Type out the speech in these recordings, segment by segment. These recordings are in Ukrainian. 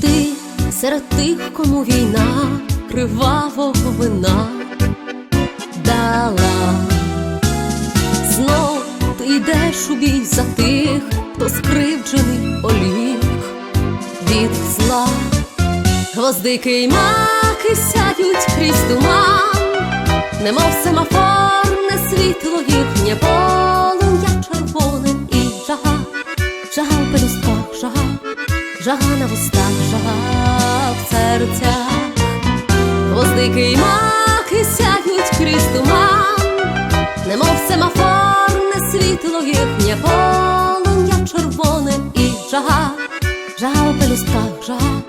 Ти серед тих, кому війна кривавого вина дала. Знов ти йдеш у бій за тих, хто скривджений оліг від зла. Гвоздики й маки сяють крізь туман немов семафорне світло їхнє полум'я червоне і жага, жага в пелюстках, жага, жага на вустах, жага в серцях. Гвоздики й маки сядуть крізь туман, немов семафорне світло їхнє полум'я червоне і жага, жага в пелюстках, жага,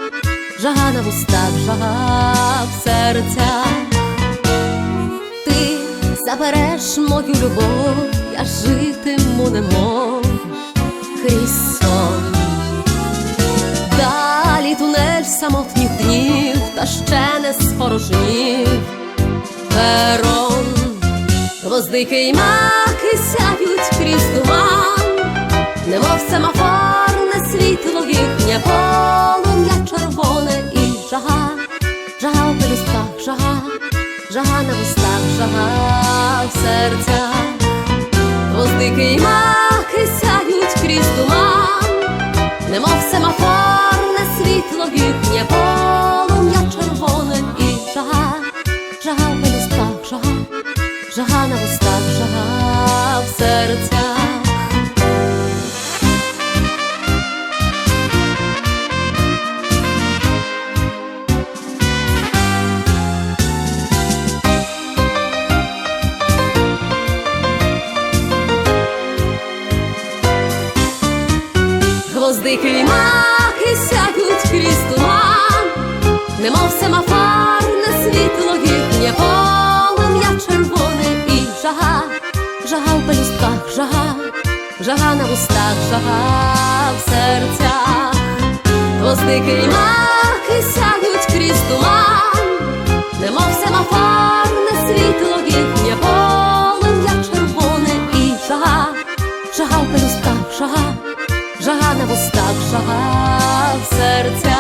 жага на вустах, жага забереш мою любов, я житиму немов крізь сон. Далі тунель самотніх днів, та ще не спорожнів перон. Гвоздики й маки сяють крізь туман, немов семафорне світло їхнє полум'я червоне і жага, жага в пелюстках, жага, жага на вустах, жага в серця, воздики й маки сяють крізь туман, немов семафорне світло їхнє полум'я червоне і жага, жага в пелюстках, жага, жага на вустах, Гвоздики й маки сядуть крізь туман, немов семафарне світло їхнє полум'я червоне і жага, жага в пелюстках, жага, жага на вустах, жага в серцях. Гвоздики й маки жага на вустах, жага в серцях.